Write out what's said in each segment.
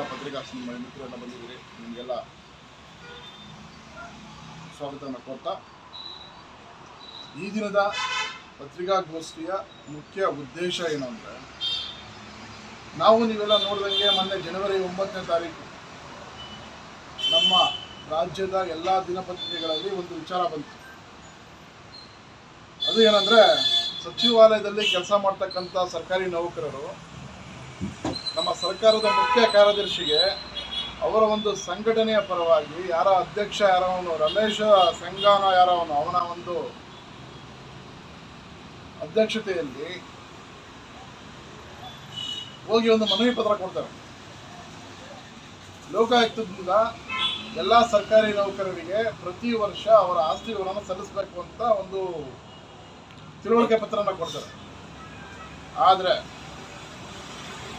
ಎಲ್ಲ ಪತ್ರಿಕಾ ಮಿತ್ರರೆಲ್ಲ ಬಂದಿದ್ದೀರಿ, ನಿಮಗೆಲ್ಲ ಸ್ವಾಗತವನ್ನು ಕೋರ್ತಾ. ಈ ದಿನದ ಪತ್ರಿಕಾಗೋಷ್ಠಿಯ ಮುಖ್ಯ ಉದ್ದೇಶ ಏನು ಅಂದರೆ, ನಾವು ನೀವೆಲ್ಲ ನೋಡಿದಂಗೆ ಮೊನ್ನೆ ಜನವರಿ ಒಂಬತ್ತನೇ ತಾರೀಕು ನಮ್ಮ ರಾಜ್ಯದ ಎಲ್ಲ ದಿನಪತ್ರಿಕೆಗಳಲ್ಲಿ ಒಂದು ವಿಚಾರ ಬಂತು. ಅದು ಏನಂದರೆ, ಸಚಿವಾಲಯದಲ್ಲಿ ಕೆಲಸ ಮಾಡ್ತಕ್ಕಂಥ ಸರ್ಕಾರಿ ನೌಕರರು ಸರ್ಕಾರದ ಮುಖ್ಯ ಕಾರ್ಯದರ್ಶಿಗೆ ಅವರ ಒಂದು ಸಂಘಟನೆಯ ಪರವಾಗಿ ಯಾರ ಅಧ್ಯಕ್ಷ ಯಾರವನು ರಮೇಶ ಸಂಘಾನ ಯಾರವನು ಅವನ ಒಂದು ಅಧ್ಯಕ್ಷತೆಯಲ್ಲಿ ಹೋಗಿ ಒಂದು ಮನವಿ ಪತ್ರ ಕೊಡ್ತಾರೆ. ಲೋಕಾಯುಕ್ತದಿಂದ ಎಲ್ಲ ಸರ್ಕಾರಿ ನೌಕರರಿಗೆ ಪ್ರತಿ ವರ್ಷ ಅವರ ಆಸ್ತಿ ವಿವರವನ್ನು ಸಲ್ಲಿಸಬೇಕು ಅಂತ ಒಂದು ತಿಳುವಳಿಕೆ ಪತ್ರನ ಕೊಡ್ತಾರೆ. ಆದರೆ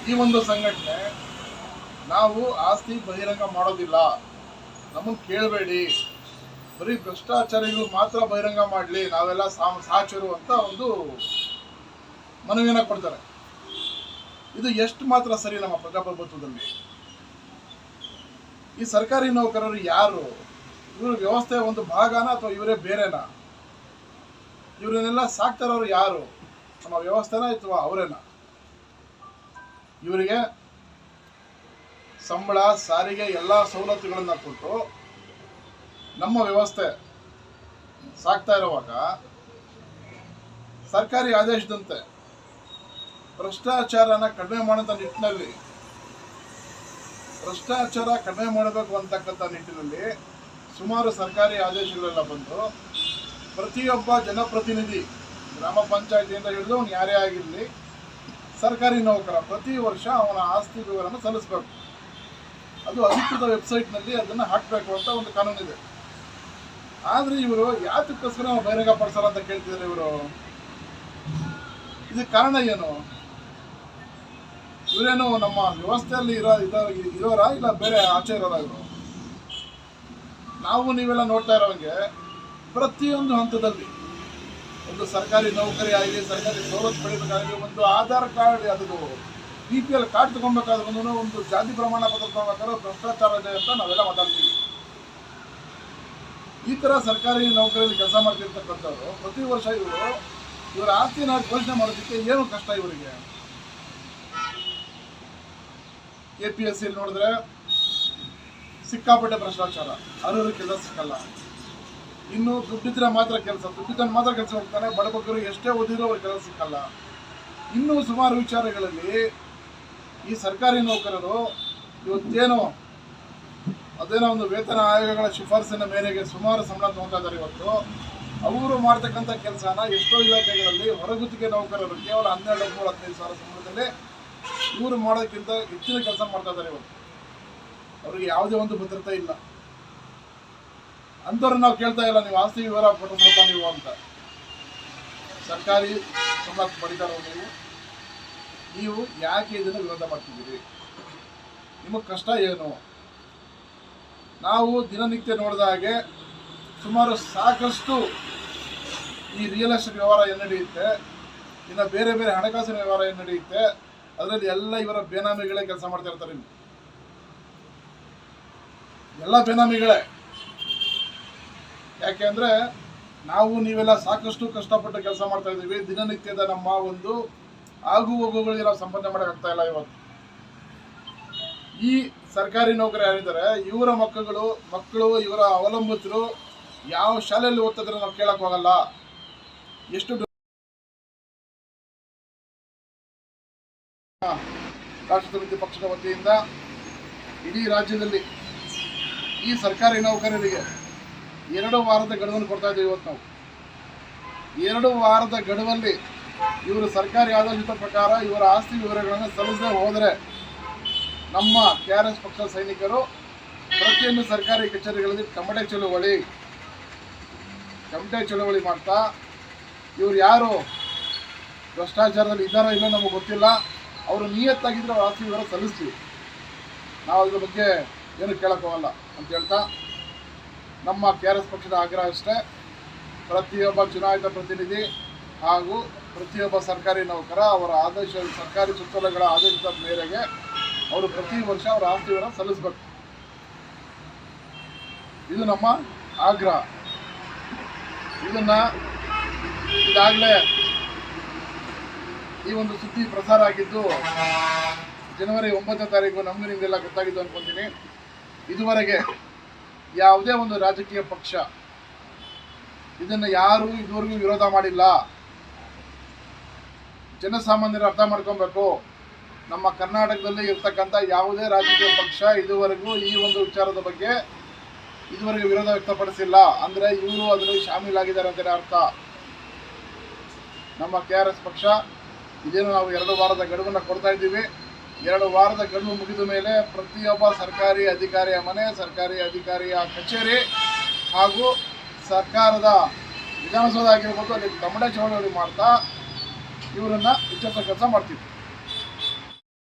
ಈ ಒಂದು ಸಂಘಟನೆ ನಾವು ಆಸ್ತಿ ಬಹಿರಂಗ ಮಾಡೋದಿಲ್ಲ. ನಮಗೆ ಕೇಳಬೇಡಿ. ಬರೀ ಭ್ರಷ್ಟಾಚಾರಿಗಳು ಮಾತ್ರ ಬಹಿರಂಗ ಮಾಡಲಿ. ನಾವೆಲ್ಲ ಸಾಚರು ಅಂತ ಒಂದು ಮನವಿಯನ್ನು ಕೊಡ್ತಾರೆ. ಇದು ಎಷ್ಟು ಮಾತ್ರ ಸರಿ ನಮ್ಮ ಪ್ರಜಾಪ್ರಭುತ್ವದಲ್ಲಿ? ಈ ಸರ್ಕಾರಿ ನೌಕರರು ಯಾರು? ಇವರು ವ್ಯವಸ್ಥೆಯ ಒಂದು ಭಾಗನ ಅಥವಾ ಇವರೇ ಬೇರೆನಾ? ಇವರನ್ನೆಲ್ಲ ಸಾಕ್ತಾರವ್ರು ಯಾರು? ನಮ್ಮ ವ್ಯವಸ್ಥೆನ ಅಥವಾ ಅವರೇನಾ? ಇವರಿಗೆ ಸಂಬಳ, ಸಾರಿಗೆ ಎಲ್ಲ ಸವಲತ್ತುಗಳನ್ನು ಕೊಟ್ಟು ನಮ್ಮ ವ್ಯವಸ್ಥೆ ಸಾಕ್ತಾ ಇರುವಾಗ ಸರ್ಕಾರಿ ಆದೇಶದಂತೆ ಭ್ರಷ್ಟಾಚಾರನ ಕಡಿಮೆ ಮಾಡೋಂಥ ನಿಟ್ಟಿನಲ್ಲಿ, ಭ್ರಷ್ಟಾಚಾರ ಕಡಿಮೆ ಮಾಡಬೇಕು ಅಂತಕ್ಕಂಥ ನಿಟ್ಟಿನಲ್ಲಿ ಸುಮಾರು ಸರ್ಕಾರಿ ಆದೇಶಗಳೆಲ್ಲ ಬಂದು ಪ್ರತಿಯೊಬ್ಬ ಜನಪ್ರತಿನಿಧಿ, ಗ್ರಾಮ ಪಂಚಾಯತಿಯಿಂದ ಹಿಡಿದು ಅವ್ನು ಯಾರೇ ಆಗಿರಲಿ ಸರ್ಕಾರಿ ನೌಕರ ಪ್ರತಿ ವರ್ಷ ಅವನ ಆಸ್ತಿ ವಿವರನ ಸಲ್ಲಿಸಬೇಕು. ಅದು ಅಧಿಕೃತ ವೆಬ್ಸೈಟ್ನಲ್ಲಿ ಅದನ್ನು ಹಾಕಬೇಕು ಅಂತ ಒಂದು ಕಾನೂನಿದೆ. ಆದರೆ ಇವರು ಯಾತಕ್ಕೋಸ್ಕರ ಬಹಿರಂಗ ಪಡಿಸಲ್ಲ ಅಂತ ಕೇಳ್ತಿದ್ದಾರೆ ಇವರು. ಇದಕ್ಕೆ ಕಾರಣ ಏನು? ಇವರೇನು ನಮ್ಮ ವ್ಯವಸ್ಥೆಯಲ್ಲಿ ಇರೋ ಇರೋರಾ ಇಲ್ಲ ಬೇರೆ ಆಚೆ ಇರೋರ ಇವರು? ನಾವು ನೀವೆಲ್ಲ ನೋಡ್ತಾ ಇರೋವಂಗೆ ಪ್ರತಿಯೊಂದು ಹಂತದಲ್ಲಿ ಒಂದು ಸರ್ಕಾರಿ ನೌಕರಿ ಆಗಲಿ ಸರ್ಕಾರಿ ಸವಲತ್ತು ಪಡೆಯಬೇಕಾಗಲಿ ಒಂದು ಆಧಾರ್ ಕಾರ್ಡ್ ಅದು ಬಿ ಪಿ ಎಲ್ ಕಾರ್ಡ್ ತಗೊಬೇಕಾದ್ರೂ ಒಂದು ಜಾತಿ ಪ್ರಮಾಣ ಪತ್ರ ತಗೋಬೇಕಾದ್ರೆ ಭ್ರಷ್ಟಾಚಾರ ಇದೆ ಅಂತ ನಾವೆಲ್ಲ ಮಾತಾಡ್ತೀವಿ. ಈ ಥರ ಸರ್ಕಾರಿ ನೌಕರಿಯಲ್ಲಿ ಕೆಲಸ ಮಾಡ್ತಿರ್ತಕ್ಕಂಥವ್ರು, ಪ್ರತಿ ವರ್ಷ ಇವರು ಇವರ ಆಸ್ತಿನ ಘೋಷಣೆ ಮಾಡೋದಕ್ಕೆ ಏನು ಕಷ್ಟ ಇವರಿಗೆ? ಎ ಪಿ ಎಸ್ ಸಿಲಿ ನೋಡಿದ್ರೆ ಸಿಕ್ಕಾಪಟ್ಟೆ ಭ್ರಷ್ಟಾಚಾರ. ಅರ್ಹರು ಕೆಲಸ ಸಿಕ್ಕಲ್ಲ. ಇನ್ನು ದುಡ್ಡಿದ್ರೆ ಮಾತ್ರ ಕೆಲಸ, ದುಡ್ಡಿದ್ರೆ ಮಾತ್ರ ಕೆಲಸ ಹೋಗ್ತಾನೆ, ಬಡಬಗ್ಗರು ಎಷ್ಟೇ ಓದಿರೋ ಕೆಲಸ ಸಿಕ್ಕಲ್ಲ. ಇನ್ನೂ ಸುಮಾರು ವಿಚಾರಗಳಲ್ಲಿ ಈ ಸರ್ಕಾರಿ ನೌಕರರು ಇವತ್ತೇನು ಅದೇನೋ ಒಂದು ವೇತನ ಆಯೋಗಗಳ ಶಿಫಾರಸಿನ ಮೇರೆಗೆ ಸುಮಾರು ಸಂಬಳ ತಗೊತಾ ಇದ್ದಾರೆ ಇವತ್ತು. ಅವರು ಮಾಡ್ತಕ್ಕಂಥ ಕೆಲಸನ ಎಷ್ಟೋ ಇಲಾಖೆಗಳಲ್ಲಿ ಹೊರಗುತ್ತಿಗೆ ನೌಕರರು ಕೇವಲ ಹನ್ನೆರಡು, ಹದಿಮೂರು, ಹದಿನೈದು ಸಾವಿರ ಸಂಬಳದಲ್ಲಿ ಇವರು ಮಾಡೋದಕ್ಕಿಂತ ಹೆಚ್ಚಿನ ಕೆಲಸ ಮಾಡ್ತಾ ಇದ್ದಾರೆ ಇವತ್ತು. ಅವ್ರಿಗೆ ಯಾವುದೇ ಒಂದು ಭದ್ರತೆ ಇಲ್ಲ. ಅಂಥವ್ರನ್ನ ನಾವು ಕೇಳ್ತಾ ಇಲ್ಲ, ನೀವು ಆಸ್ತಿ ವಿವರ ಕೊಟ್ಟು ನೀವು ಅಂತ. ಸರ್ಕಾರಿ ಸಂಬಳ ಪಡಿತಾರೋ ನೀವು? ನೀವು ಯಾಕೆ ಇದನ್ನು ವಿರೋಧ ಮಾಡ್ತಿದ್ದೀರಿ? ನಿಮಗೆ ಕಷ್ಟ ಏನು? ನಾವು ದಿನನಿತ್ಯ ನೋಡಿದ ಹಾಗೆ ಸುಮಾರು ಸಾಕಷ್ಟು ಈ ರಿಯಲ್ ಎಸ್ಟೇಟ್ ವ್ಯವಹಾರ ಏನು ನಡೆಯುತ್ತೆ ಇನ್ನು ಬೇರೆ ಬೇರೆ ಹಣಕಾಸಿನ ವ್ಯವಹಾರ ಏನು ನಡೆಯುತ್ತೆ ಅದರಲ್ಲಿ ಎಲ್ಲ ಇವರ ಬೇನಾಮಿಗಳೇ ಕೆಲಸ ಮಾಡ್ತಾ ಇರ್ತಾರೆ. ಎಲ್ಲ ಬೇನಾಮಿಗಳೇ. ಯಾಕೆ ಅಂದರೆ ನಾವು ನೀವೆಲ್ಲ ಸಾಕಷ್ಟು ಕಷ್ಟಪಟ್ಟು ಕೆಲಸ ಮಾಡ್ತಾ ಇದ್ದೀವಿ. ದಿನನಿತ್ಯದ ನಮ್ಮ ಒಂದು ಆಗು ಹೋಗುಗಳಿಗೆ ನಾವು ಸಂಪಾದನೆ ಮಾಡೋಕ್ಕಾಗ್ತಾ ಇಲ್ಲ ಇವತ್ತು. ಈ ಸರ್ಕಾರಿ ನೌಕರಿ ಯಾರಿದ್ದಾರೆ? ಇವರ ಮಕ್ಕಳು ಮಕ್ಕಳು, ಇವರ ಅವಲಂಬಿತರು ಯಾವ ಶಾಲೆಯಲ್ಲಿ ಓದ್ತಿದ್ರೆ ನಾವು ಕೇಳಕ್ ಹೋಗಲ್ಲ. ಎಷ್ಟು ರಾಷ್ಟ್ರ ಪಕ್ಷದ ವತಿಯಿಂದ ಇಡೀ ರಾಜ್ಯದಲ್ಲಿ ಈ ಸರ್ಕಾರಿ ನೌಕರರಿಗೆ ಎರಡು ವಾರದ ಗಡುವನ್ನು ಕೊಡ್ತಾ ಇದ್ದೀವಿ ಇವತ್ತು ನಾವು. ಎರಡು ವಾರದ ಗಡುವಲ್ಲಿ ಇವರು ಸರ್ಕಾರಿ ಆದೇಶದ ಪ್ರಕಾರ ಇವರ ಆಸ್ತಿ ವಿವರಗಳನ್ನು ಸಲ್ಲಿಸದೆ ಹೋದರೆ ನಮ್ಮ ಕೆ ಆರ್ ಎಸ್ ಪಕ್ಷದ ಸೈನಿಕರು ಪ್ರತಿಯೊಂದು ಸರ್ಕಾರಿ ಕಚೇರಿಗಳಲ್ಲಿ ಕಮಟೆ ಚಳುವಳಿ ಕಮಟೆ ಚಳುವಳಿ ಮಾಡ್ತಾ ಇವರು ಯಾರು ಭ್ರಷ್ಟಾಚಾರದಲ್ಲಿ ಇದ್ದಾರೋ ಇಲ್ಲೋ ನಮಗೆ ಗೊತ್ತಿಲ್ಲ. ಅವರು ನಿಯತ್ತಾಗಿದ್ದರೆ ಆಸ್ತಿ ವಿವರ ಸಲ್ಲಿಸ್ತೀವಿ. ನಾವು ಅದ್ರ ಬಗ್ಗೆ ಏನು ಕೇಳೋಕ್ಕೋಗಲ್ಲ ಅಂತ ಹೇಳ್ತಾ ನಮ್ಮ ಕೆ ಆರ್ ಎಸ್ ಪಕ್ಷದ ಆಗ್ರಹ ಅಷ್ಟೇ. ಪ್ರತಿಯೊಬ್ಬ ಚುನಾಯಿತ ಪ್ರತಿನಿಧಿ ಹಾಗೂ ಪ್ರತಿಯೊಬ್ಬ ಸರ್ಕಾರಿ ನೌಕರ, ಅವರ ಆದೇಶ, ಸರ್ಕಾರಿ ಸುತ್ತೋಲೆಗಳ ಆದೇಶದ ಮೇರೆಗೆ ಅವರು ಪ್ರತಿ ವರ್ಷ ಅವರ ಆಸ್ತಿಯನ್ನು ಸಲ್ಲಿಸಬೇಕು. ಇದು ನಮ್ಮ ಆಗ್ರಹ. ಇದನ್ನ ಈಗಾಗಲೇ ಈ ಒಂದು ಸುದ್ದಿ ಪ್ರಸಾರ ಆಗಿದ್ದು ಜನವರಿ ಒಂಬತ್ತನೇ ತಾರೀಕು ನಮಗೂ ನಿಮಗೆಲ್ಲ ಗೊತ್ತಾಗಿದ್ದು ಅನ್ಕೊಂತೀನಿ. ಇದುವರೆಗೆ ಯಾವುದೇ ಒಂದು ರಾಜಕೀಯ ಪಕ್ಷ ಇದನ್ನು ಯಾರು ಇದುವರೆಗೂ ವಿರೋಧ ಮಾಡಿಲ್ಲ. ಜನಸಾಮಾನ್ಯರು ಅರ್ಥ ಮಾಡ್ಕೊಬೇಕು. ನಮ್ಮ ಕರ್ನಾಟಕದಲ್ಲಿ ಇರ್ತಕ್ಕಂಥ ಯಾವುದೇ ರಾಜಕೀಯ ಪಕ್ಷ ಇದುವರೆಗೂ ಈ ಒಂದು ವಿಚಾರದ ಬಗ್ಗೆ ಇದುವರೆಗೂ ವಿರೋಧ ವ್ಯಕ್ತಪಡಿಸಿಲ್ಲ. ಅಂದರೆ ಇವರು ಅದರಲ್ಲಿ ಶಾಮೀಲಾಗಿದ್ದಾರೆ ಅಂತ ಅರ್ಥ. ನಮ್ಮ ಕೆ ಪಕ್ಷ, ಇದೇನು ನಾವು ಎರಡು ವಾರದ ಗಡುವನ್ನು ಕೊಡ್ತಾ ಇದ್ದೀವಿ. ಎರಡು ವಾರದ ಗಡುವು ಮುಗಿದ ಮೇಲೆ ಪ್ರತಿಯೊಬ್ಬ ಸರ್ಕಾರಿ ಅಧಿಕಾರಿಯ ಮನೆ, ಸರ್ಕಾರಿ ಅಧಿಕಾರಿಯ ಕಚೇರಿ ಹಾಗೂ ಸರ್ಕಾರದ ವಿಧಾನಸೌಧ ಆಗಿರ್ಬೋದು, ಅಲ್ಲಿ ಕಮಡ ಚಳವಳಿ ಮಾಡ್ತಾ ಇವರನ್ನ ಎಚ್ಚರಿಸೋ ಕೆಲಸ ಮಾಡ್ತೀವಿ